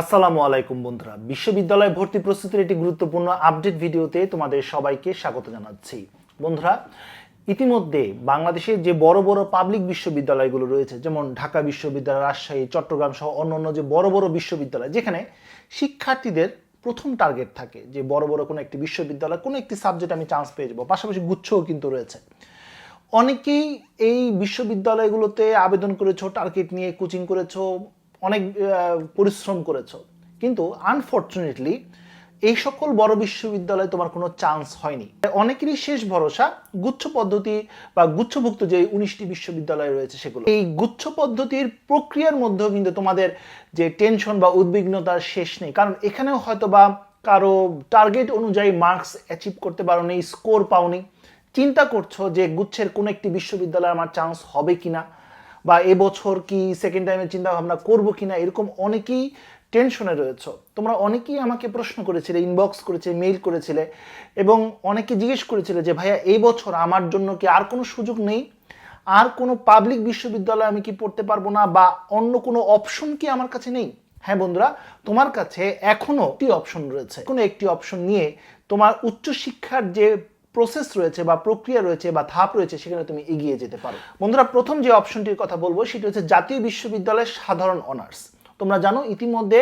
আসসালামু আলাইকুম বন্ধুরা। বিশ্ববিদ্যালয় ভর্তি প্রস্তুতির একটি গুরুত্বপূর্ণ আপডেট ভিডিওতে তোমাদের সবাইকে স্বাগত জানাচ্ছি। বন্ধুরা, ইতিমধ্যে বাংলাদেশে যে বড় বড় পাবলিক বিশ্ববিদ্যালয়গুলো রয়েছে, যেমন ঢাকা বিশ্ববিদ্যালয়, রাজশাহী, চট্টগ্রাম সহ অন্যান্য যে বড় বড় বিশ্ববিদ্যালয়, যেখানে শিক্ষার্থীদের প্রথম টার্গেট থাকে যে বড় বড় কোনো একটি বিশ্ববিদ্যালয়, কোনো একটি সাবজেক্ট আমি চান্স পেয়ে যাব। পাশাপাশি গুচ্ছও কিন্তু রয়েছে। অনেকেই এই বিশ্ববিদ্যালয়গুলোতে আবেদন করেছ টার্গেট নিয়ে কোচিং করেছ অনেক পরিশ্রম করেছ। কিন্তু আনফর্চুনেটলি এই সকল বড় বিশ্ববিদ্যালয়ে তোমার কোনো চান্স হয়নি। অনেকেরই শেষ ভরসা গুচ্ছ পদ্ধতি বা গুচ্ছভুক্ত যে উনিশটি বিশ্ববিদ্যালয় রয়েছে সেগুলো। এই গুচ্ছ পদ্ধতির প্রক্রিয়ার মধ্যেও কিন্তু তোমাদের যে টেনশন বা উদ্বিগ্নতার শেষ নেই। কারণ এখানেও হয়তো বা কারও টার্গেট অনুযায়ী মার্কস অ্যাচিভ করতে পারোনি স্কোর পাওনি। চিন্তা করছ যে গুচ্ছের কোনো একটি বিশ্ববিদ্যালয়ে আমার চান্স হবে কিনা? বা এবছর কি সেকেন্ড টাইমের চিন্তা ভাবনা করব কিনা, এরকম অনেকেই টেনশনে রয়েছে। তোমরা অনেকেই আমাকে প্রশ্ন করেছিলে ইনবক্স করেছিলে মেইল করেছিলে, এবং অনেকে জিজ্ঞেস করেছিলে যে, ভাইয়া এই বছর আমার জন্য কি আর কোনো সুযোগ নেই? আর কোনো পাবলিক বিশ্ববিদ্যালয়ে আমি কি পড়তে পারব না? বা অন্য কোনো অপশন কি আমার কাছে নেই? হ্যাঁ বন্ধুরা, তোমার কাছে এখনও একটি অপশন রয়েছে। কোনো একটি অপশন নিয়ে তোমার উচ্চশিক্ষার যে প্রসেস রয়েছে বা প্রক্রিয়া রয়েছে বা ধাপ রয়েছে, সেখানে তুমি এগিয়ে যেতে পারো। বন্ধুরা, প্রথম যে অপশনটির কথা বলব, সেটি হচ্ছে জাতীয় বিশ্ববিদ্যালয়ের সাধারণ অনার্স। তোমরা জানো, ইতিমধ্যে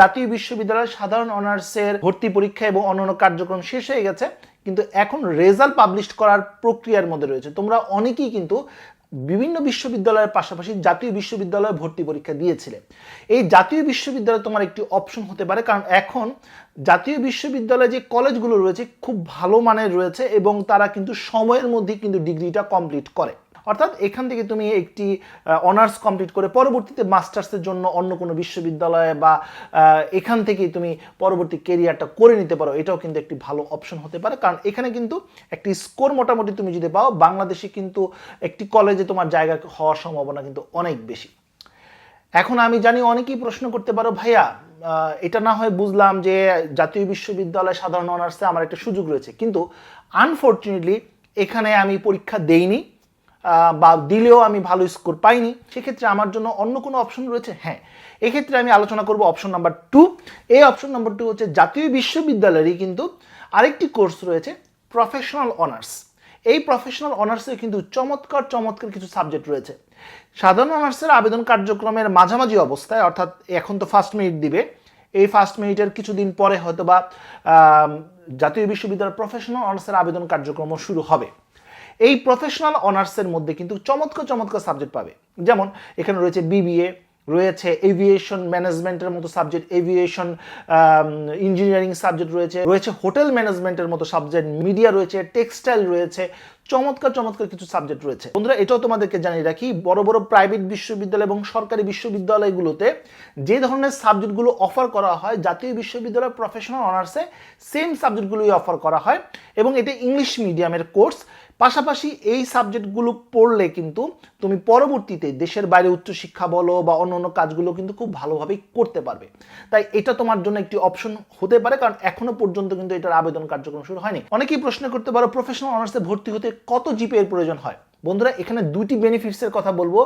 জাতীয় বিশ্ববিদ্যালয়ের সাধারণ অনার্সের ভর্তি পরীক্ষা এবং অন্যান্য কার্যক্রম শেষ হয়ে গেছে, কিন্তু এখন রেজাল্ট পাবলিশ করার প্রক্রিয়ার মধ্যে রয়েছে। তোমরা অনেকেই কিন্তু বিভিন্ন বিশ্ববিদ্যালয়ের পাশাপাশি জাতীয় বিশ্ববিদ্যালয়ে ভর্তি পরীক্ষা দিয়েছিলে এই জাতীয় বিশ্ববিদ্যালয় তোমার একটি অপশন হতে পারে, কারণ এখন জাতীয় বিশ্ববিদ্যালয়ে যে কলেজগুলো রয়েছে খুব ভালো মানের রয়েছে এবং তারা কিন্তু সময়ের মধ্যে কিন্তু ডিগ্রিটা কমপ্লিট করে। অর্থাৎ এখান থেকে তুমি একটি অনার্স কমপ্লিট করে পরবর্তীতে মাস্টার্সের জন্য অন্য কোনো বিশ্ববিদ্যালয়ে বা এখান থেকেই তুমি পরবর্তী কেরিয়ারটা করে নিতে পারো। এটাও কিন্তু একটি ভালো অপশন হতে পারে। কারণ এখানে কিন্তু একটি স্কোর মোটামুটি তুমি যদি পাও, বাংলাদেশে কিন্তু একটি কলেজে তোমার জায়গা হওয়ার সম্ভাবনা কিন্তু অনেক বেশি। এখন আমি জানি অনেকেই প্রশ্ন করতে পারো, ভাইয়া এটা না হয় বুঝলাম যে জাতীয় বিশ্ববিদ্যালয় সাধারণ অনার্সে আমার একটা সুযোগ রয়েছে। কিন্তু আনফর্চুনেটলি এখানে আমি পরীক্ষা দেইনি। বা দিলেও আমি ভালো স্কোর পাইনি, সেক্ষেত্রে আমার জন্য অন্য কোনো অপশন রয়েছে? হ্যাঁ। এক্ষেত্রে আমি আলোচনা করব অপশন নাম্বার টু এই অপশন নাম্বার টু হচ্ছে জাতীয় বিশ্ববিদ্যালয়েরই কিন্তু আরেকটি কোর্স রয়েছে প্রফেশনাল অনার্স এই প্রফেশনাল অনার্সে কিন্তু চমৎকার চমৎকার কিছু সাবজেক্ট রয়েছে। সাধারণ অনার্সের আবেদন কার্যক্রমের মাঝামাঝি অবস্থায়, অর্থাৎ এখন তো ফার্স্ট মিনিট দিবে, এই ফার্স্ট মিনিটের কিছুদিন পরে হয়তো বা জাতীয় বিশ্ববিদ্যালয়ের প্রফেশনাল অনার্সের আবেদন কার্যক্রম শুরু হবে। এই প্রফেশনাল অনার্সের মধ্যে কিন্তু চমৎকার চমৎকার সাবজেক্ট পাবে। যেমন এখানে রয়েছে বিবিএ রয়েছে এভিয়েশন ম্যানেজমেন্টের মতো সাবজেক্ট এভিয়েশন ইঞ্জিনিয়ারিং সাবজেক্ট রয়েছে রয়েছে হোটেল ম্যানেজমেন্টের মতো সাবজেক্ট মিডিয়া রয়েছে টেক্সটাইল রয়েছে, চমৎকার চমৎকার কিছু সাবজেক্ট রয়েছে। বন্ধুরা, এটাও তোমাদেরকে জানিয়ে রাখি, বড় বড় প্রাইভেট বিশ্ববিদ্যালয় এবং সরকারি বিশ্ববিদ্যালয়গুলোতে যে ধরনের সাবজেক্টগুলো অফার করা হয়, জাতীয় বিশ্ববিদ্যালয় প্রফেশনাল অনার্সে সেম সাবজেক্টগুলোই অফার করা হয় এবং এটা ইংলিশ মিডিয়ামের কোর্স পাশাপাশি এই সাবজেক্টগুলো পড়লে কিন্তু তুমি পরবর্তীতে দেশের বাইরে উচ্চশিক্ষা বলো বা অন্য অন্য কাজগুলো কিন্তু খুব ভালোভাবেই করতে পারবে। তাই এটা তোমার জন্য একটি অপশন হতে পারে, কারণ এখনও পর্যন্ত কিন্তু এটার আবেদন কার্যক্রম শুরু হয়নি। অনেকেই প্রশ্ন করতে পারো প্রফেশনাল অনার্সে ভর্তি হতে কত জিপি এর প্রয়োজন হয়? বন্ধুরা, এখানে দুইটি বেনিফিটস এর কথা বলব।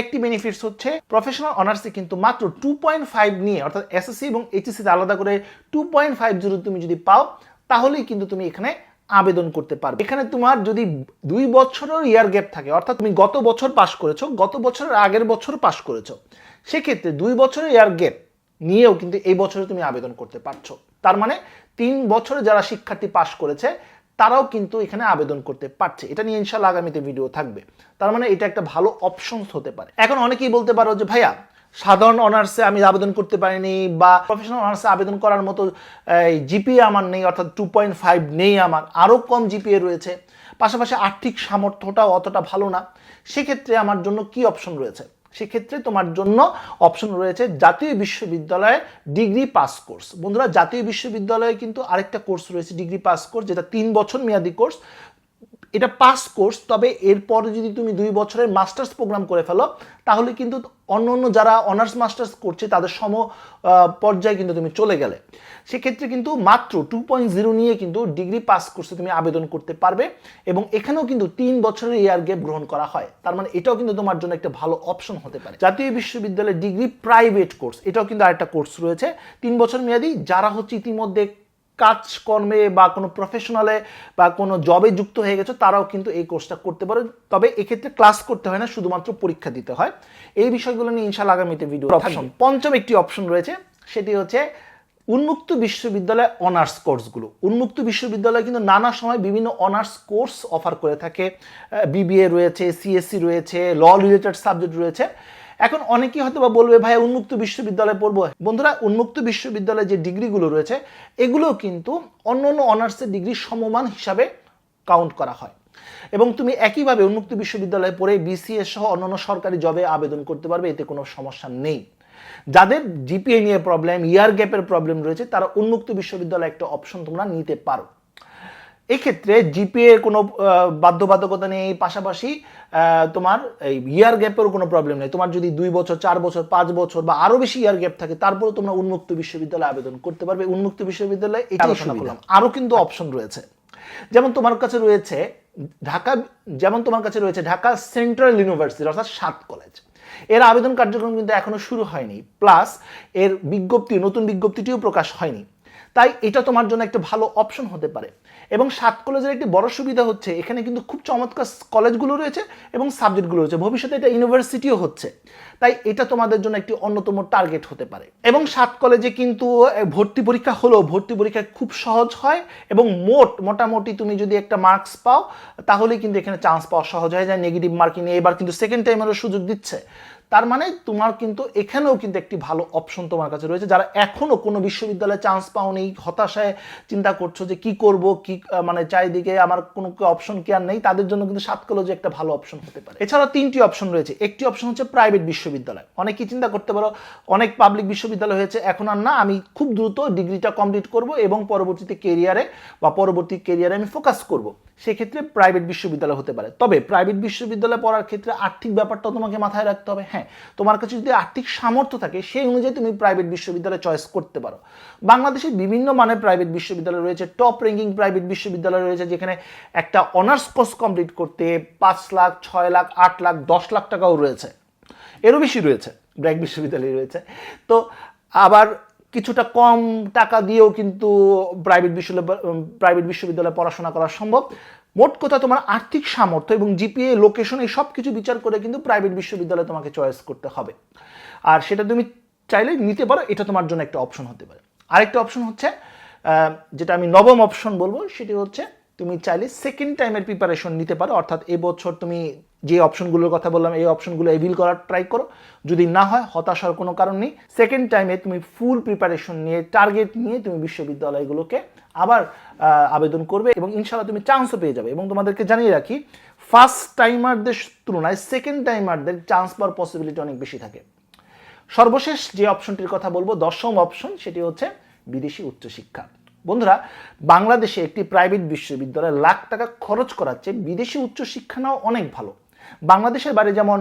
একটি বেনিফিটস হচ্ছে প্রফেশনাল অনার্সে কিন্তু মাত্র টু পয়েন্ট ফাইভ নিয়ে, অর্থাৎ এসএসসি এবং এইচএসসি আলাদা করে টু পয়েন্ট ফাইভ জিরো তুমি যদি পাও, তাহলেই কিন্তু তুমি এখানে আবেদন করতে পারবে। এখানে তোমার যদি দুই বছরের ইয়ার গ্যাপ থাকে, অর্থাৎ তুমি গত বছর পাশ করেছ, গত বছরের আগের বছর পাশ করেছ, সেক্ষেত্রে দুই বছরের ইয়ার গ্যাপ নিয়েও কিন্তু এই বছরে তুমি আবেদন করতে পারছ। তার মানে তিন বছরে যারা শিক্ষার্থী পাশ করেছে, তারাও কিন্তু এখানে আবেদন করতে পারছে। এটা নিয়ে ইনশাল্লাহ আগামীতে ভিডিও থাকবে। তার মানে এটা একটা ভালো অপশনস হতে পারে। এখন অনেকেই বলতে পারো যে, ভাইয়া সাধারণ অনার্সে আমি আবেদন করতে পারিনি বা প্রফেশনাল অনার্সে আবেদন করার মতো জিপিএ আমার নেই, অর্থাৎ টু পয়েন্ট ফাইভ নেই আমার। আরও কম জিপিএ রয়েছে। পাশাপাশি আর্থিক সামর্থ্যটাও অতটা ভালো না। সেক্ষেত্রে আমার জন্য কি অপশন রয়েছে? সেক্ষেত্রে তোমার জন্য অপশন রয়েছে জাতীয় বিশ্ববিদ্যালয়ের ডিগ্রি পাস কোর্স। বন্ধুরা, জাতীয় বিশ্ববিদ্যালয়ে কিন্তু আরেকটা কোর্স রয়েছে, ডিগ্রি পাস কোর্স, যেটা তিন বছর মেয়াদি কোর্স। এটা পাস কোর্স তবে এরপরে যদি তুমি দুই বছরের মাস্টার্স প্রোগ্রাম করে ফেলো, তাহলে কিন্তু অন্য অন্য যারা অনার্স মাস্টার্স করছে, তাদের সম পর্যায়ে কিন্তু তুমি চলে গেলে। সেক্ষেত্রে কিন্তু মাত্র টু পয়েন্ট জিরো নিয়ে কিন্তু ডিগ্রি পাস কোর্সে তুমি আবেদন করতে পারবে এবং এখানেও কিন্তু তিন বছরের ইয়ার গ্যাপ গ্রহণ করা হয়। তার মানে এটাও কিন্তু তোমার জন্য একটা ভালো অপশন হতে পারে। জাতীয় বিশ্ববিদ্যালয়ের ডিগ্রি প্রাইভেট কোর্স এটাও কিন্তু আরেকটা কোর্স রয়েছে। তিন বছর মেয়াদি, যারা হচ্ছে ইতিমধ্যে কাজকর্মে বা কোনো প্রফেশনালে বা কোনো জবে যুক্ত হয়ে গেছে তারাও কিন্তু এই কোর্সটা করতে পারে। তবে এক্ষেত্রে ক্লাস করতে হয় না শুধুমাত্র পরীক্ষা দিতে হয়। এই বিষয়গুলো নিয়ে ইনশাল্লাহ আগামীতে ভিডিও অপশন পঞ্চম একটি অপশন রয়েছে সেটি হচ্ছে উন্মুক্ত বিশ্ববিদ্যালয় অনার্স কোর্সগুলো উন্মুক্ত বিশ্ববিদ্যালয় কিন্তু নানা সময় বিভিন্ন অনার্স কোর্স অফার করে থাকে। বিবিএ রয়েছে সিএসসি রয়েছে ল রিলেটেড সাবজেক্ট রয়েছে। এখন অনেকেই হয়তো বা বলবে, ভাই, উন্মুক্ত বিশ্ববিদ্যালয়ে পড়ব। বন্ধুরা, উন্মুক্ত বিশ্ববিদ্যালয়ে যে ডিগ্রিগুলো রয়েছে, এগুলো কিন্তু অন্য অন্য অনার্সের ডিগ্রি সমমান হিসাবে কাউন্ট করা হয়। এবং তুমি একইভাবে উন্মুক্ত বিশ্ববিদ্যালয়ে পড়ে বিসিএস সহ অন্যান্য সরকারি জবে আবেদন করতে পারবে, এতে কোনো সমস্যা নেই। যাদের জিপিএ নিয়ে প্রবলেম ইয়ার গ্যাপের প্রবলেম রয়েছে, তারা উন্মুক্ত বিশ্ববিদ্যালয়ে একটা অপশন তোমরা নিতে পারো। এক্ষেত্রে জিপিএ কোনো বাধ্যবাধকতা নেই পাশাপাশি তোমার এই ইয়ার গ্যাপেরও কোনো প্রবলেম নেই। তোমার যদি দুই বছর চার বছর পাঁচ বছর বা আরও বেশি ইয়ার গ্যাপ থাকে তারপরে তোমরা উন্মুক্ত বিশ্ববিদ্যালয়ে আবেদন করতে পারবে। উন্মুক্ত বিশ্ববিদ্যালয়ে এটা আলোচনা করলাম। আরও কিন্তু অপশন রয়েছে। যেমন তোমার কাছে রয়েছে ঢাকা যেমন তোমার কাছে রয়েছে ঢাকা সেন্ট্রাল ইউনিভার্সিটি অর্থাৎ সাত কলেজের আবেদন কার্যক্রম কিন্তু এখনও শুরু হয়নি। প্লাস এর বিজ্ঞপ্তি নতুন বিজ্ঞপ্তিটিও প্রকাশ হয়নি। তাই এটা তোমার জন্য একটা ভালো অপশন হতে পারে। এবং সাত কলেজের একটি বড় সুবিধা হচ্ছে, এখানে কিন্তু খুব চমৎকার কলেজগুলো রয়েছে এবং সাবজেক্টগুলো রয়েছে। ভবিষ্যতে এটা ইউনিভার্সিটিও হচ্ছে। তাই এটা তোমাদের জন্য একটি অন্যতম টার্গেট হতে পারে। এবং সাত কলেজে কিন্তু ভর্তি পরীক্ষা হলেও ভর্তি পরীক্ষা খুব সহজ হয় এবং মোট, মোটামুটি তুমি যদি একটা মার্কস পাও তাহলে কিন্তু এখানে চান্স পাওয়া সহজ হয়ে যায়। নেগেটিভ মার্কিং এবার কিন্তু সেকেন্ড টাইমেরও সুযোগ দিচ্ছে। তার মানে তোমার কিন্তু এখানেও কিন্তু একটি ভালো অপশন তোমার কাছে রয়েছে। যারা এখনও কোনো বিশ্ববিদ্যালয়ে চান্স পাওনি, হতাশায় চিন্তা করছ যে কি করব, কি মানে চারিদিকে আমার কোনো অপশন কি আর নেই, তাদের জন্য কিন্তু সাত একটা ভালো অপশন হতে পারে। এছাড়া তিনটি অপশন রয়েছে। একটি অপশন হচ্ছে প্রাইভেট বিশ্ববিদ্যালয়। অনেকেই চিন্তা করতে পারো, অনেক পাবলিক বিশ্ববিদ্যালয় হয়েছে, এখন আর না, আমি খুব দ্রুত ডিগ্রিটা কমপ্লিট করব এবং পরবর্তীতে কেরিয়ারে বা পরবর্তী কেরিয়ারে আমি ফোকাস করব। সেক্ষেত্রে প্রাইভেট বিশ্ববিদ্যালয় হতে পারে। তবে প্রাইভেট বিশ্ববিদ্যালয় পড়ার ক্ষেত্রে আর্থিক ব্যাপারটা তোমাকে মাথায় রাখতে হবে। হ্যাঁ তোমার কাছে যদি আর্থিক সামর্থ্য থাকে, সেই অনুযায়ী তুমি প্রাইভেট বিশ্ববিদ্যালয় চয়েস করতে পারো। বাংলাদেশে বিভিন্ন মানের প্রাইভেট বিশ্ববিদ্যালয় রয়েছে। টপ র্যাঙ্কিং প্রাইভেট বিশ্ববিদ্যালয় রয়েছে, যেখানে একটা অনার্স কোর্স কমপ্লিট করতে পাঁচ লাখ, ছয় লাখ, আট লাখ, দশ লাখ টাকাও রয়েছে। এরও বেশি রয়েছে, ব্র্যাক বিশ্ববিদ্যালয় রয়েছে। তো আবার কিছুটা কম টাকা দিয়েও কিন্তু প্রাইভেট বিশ্ববিদ্যালয় প্রাইভেট বিশ্ববিদ্যালয়ে পড়াশোনা করা সম্ভব। মোট কথা তোমার আর্থিক সামর্থ্য এবং জিপিএ লোকেশন এই সব কিছু বিচার করে কিন্তু প্রাইভেট বিশ্ববিদ্যালয়ে তোমাকে চয়েস করতে হবে। আর সেটা তুমি চাইলে নিতে পারো, এটা তোমার জন্য একটা অপশন হতে পারে। আরেকটা অপশন হচ্ছে যেটা আমি নবম অপশন বলব, সেটি হচ্ছে তুমি চাইলে সেকেন্ড টাইমের প্রিপারেশন নিতে পারো। অর্থাৎ এবছর তুমি যে অপশনগুলোর কথা বললাম, এই অপশনগুলো এভিল করার ট্রাই করো। যদি না হয়, হতাশার কোনো কারণ নেই। সেকেন্ড টাইমে তুমি ফুল প্রিপারেশন নিয়ে টার্গেট নিয়ে তুমি বিশ্ববিদ্যালয়গুলোকে আবার আবেদন করবে এবং ইনশাল্লাহ তুমি চান্সও পেয়ে যাবে। এবং তোমাদেরকে জানিয়ে রাখি ফার্স্ট টাইমারদের তুলনায় সেকেন্ড টাইমারদের চান্স পাওয়ার পসিবিলিটি অনেক বেশি থাকে। সর্বশেষ যে অপশনটির কথা বলব, দশম অপশন সেটি হচ্ছে বিদেশি উচ্চশিক্ষা। বন্ধুরা, বাংলাদেশে একটি প্রাইভেট বিশ্ববিদ্যালয়ে লাখ টাকা খরচ করার চেয়ে বিদেশি উচ্চশিক্ষা নেওয়া অনেক ভালো। বাংলাদেশের বাইরে যেমন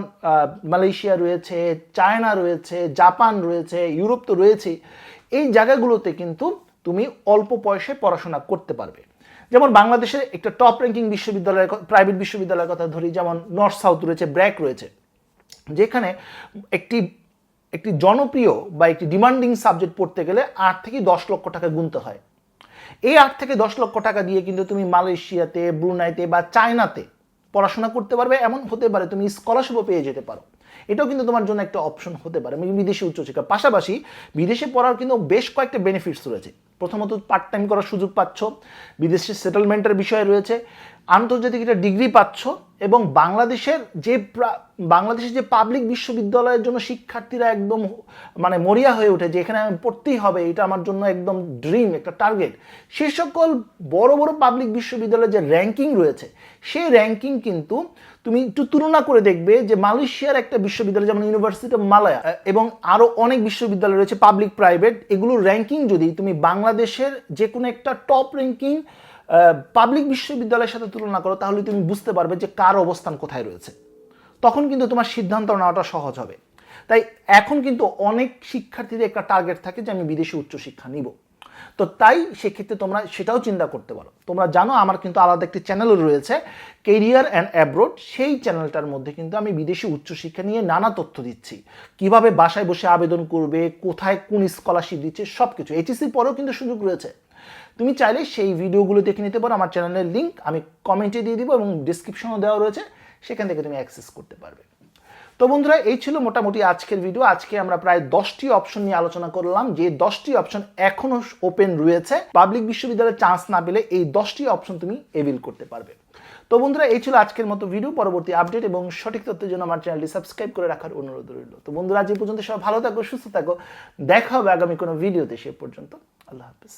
মালয়েশিয়া রয়েছে, চায়না রয়েছে, জাপান রয়েছে, ইউরোপ তো রয়েছেই। এই জায়গাগুলোতে কিন্তু তুমি অল্প পয়সায় পড়াশোনা করতে পারবে। যেমন বাংলাদেশের একটা টপ র্যাঙ্কিং বিশ্ববিদ্যালয়ের প্রাইভেট বিশ্ববিদ্যালয়ের কথা ধরি, যেমন নর্থ সাউথ রয়েছে ব্র্যাক রয়েছে। যেখানে একটি একটি জনপ্রিয় বা একটি ডিমান্ডিং সাবজেক্ট পড়তে গেলে আট থেকে দশ লক্ষ টাকা গুনতে হয়। এই আট থেকে দশ লক্ষ টাকা দিয়ে কিন্তু তুমি মালয়েশিয়াতে, ব্রুনাইতে বা চায়নাতে পড়াশোনা করতে পারবে, এমন হতে পারে তুমি স্কলারশিপও পেয়ে যেতে পারো। এটাও কিন্তু তোমার জন্য একটা অপশন হতে পারে মানে বিদেশি উচ্চশিক্ষা পাশাপাশি বিদেশে পড়ার কিন্তু বেশ কয়েকটা বেনিফিটস রয়েছে। প্রথমত পার্ট টাইম করার সুযোগ পাচ্ছ, বিদেশে সেটেলমেন্টের বিষয় রয়েছে, আন্তর্জাতিক একটা ডিগ্রি পাচ্ছ এবং বাংলাদেশের যে বাংলাদেশের যে পাবলিক বিশ্ববিদ্যালয়ের জন্য শিক্ষার্থীরা একদম মানে মরিয়া হয়ে ওঠে যে এখানে আমি পড়তেই হবে, এটা আমার জন্য একদম ড্রিম একটা টার্গেট সে সকল বড় বড় পাবলিক বিশ্ববিদ্যালয়ের যে র্যাঙ্কিং রয়েছে, সেই র্যাঙ্কিং কিন্তু তুমি একটু তুলনা করে দেখবে যে মালয়েশিয়ার একটা বিশ্ববিদ্যালয় যেমন ইউনিভার্সিটি অফ মালায়া এবং আরও অনেক বিশ্ববিদ্যালয় রয়েছে পাবলিক প্রাইভেট এগুলোর র্যাঙ্কিং যদি তুমি বাংলাদেশের যে কোনো একটা টপ র্যাঙ্কিং পাবলিক বিশ্ববিদ্যালয়ের সাথে তুলনা করো, তাহলে তুমি বুঝতে পারবে যে কার অবস্থান কোথায় রয়েছে। তখন কিন্তু তোমার সিদ্ধান্ত নেওয়াটা সহজ হবে। তাই এখন কিন্তু অনেক শিক্ষার্থীদের একটা টার্গেট থাকে যে আমি বিদেশি উচ্চশিক্ষা নিব। তো তাই সেক্ষেত্রে তোমরা সেটাও চিন্তা করতে পারো। তোমরা জানো আমার কিন্তু আলাদা একটি চ্যানেলও রয়েছে কেরিয়ার অ্যান্ড অ্যাব্রোড সেই চ্যানেলটার মধ্যে কিন্তু আমি বিদেশি উচ্চশিক্ষা নিয়ে নানা তথ্য দিচ্ছি। কীভাবে বাসায় বসে আবেদন করবে, কোথায় কোন স্কলারশিপ দিচ্ছে সব কিছু এইচএসসি পরেও কিন্তু সুযোগ রয়েছে। তুমি চাইলে সেই ভিডিওগুলো দেখে নিতে পারো। আমার চ্যানেলের লিঙ্ক আমি কমেন্টে দিয়ে দিব এবং ডিসক্রিপশনও দেওয়া রয়েছে। সেখান থেকে তুমি অ্যাক্সেস করতে পারবে। তো বন্ধুরা, এই ছিল মোটামুটি আজকের ভিডিও আজকে আমরা প্রায় দশটি অপশন নিয়ে আলোচনা করলাম। যে দশটি অপশন এখনও ওপেন রয়েছে পাবলিক বিশ্ববিদ্যালয়ে চান্স না পেলে এই দশটি অপশন তুমি এভিল করতে পারবে। তো বন্ধুরা, এই ছিল আজকের মতো ভিডিও পরবর্তী আপডেট এবং সঠিক তথ্যের জন্য আমার চ্যানেলটি সাবস্ক্রাইব করে রাখার অনুরোধ রইল। তো বন্ধুরা, আজ পর্যন্ত সবাই ভালো থাকো, সুস্থ থাকো। দেখা হবে আগামী কোনো ভিডিওতে সে পর্যন্ত। আল্লাহ হাফিজ।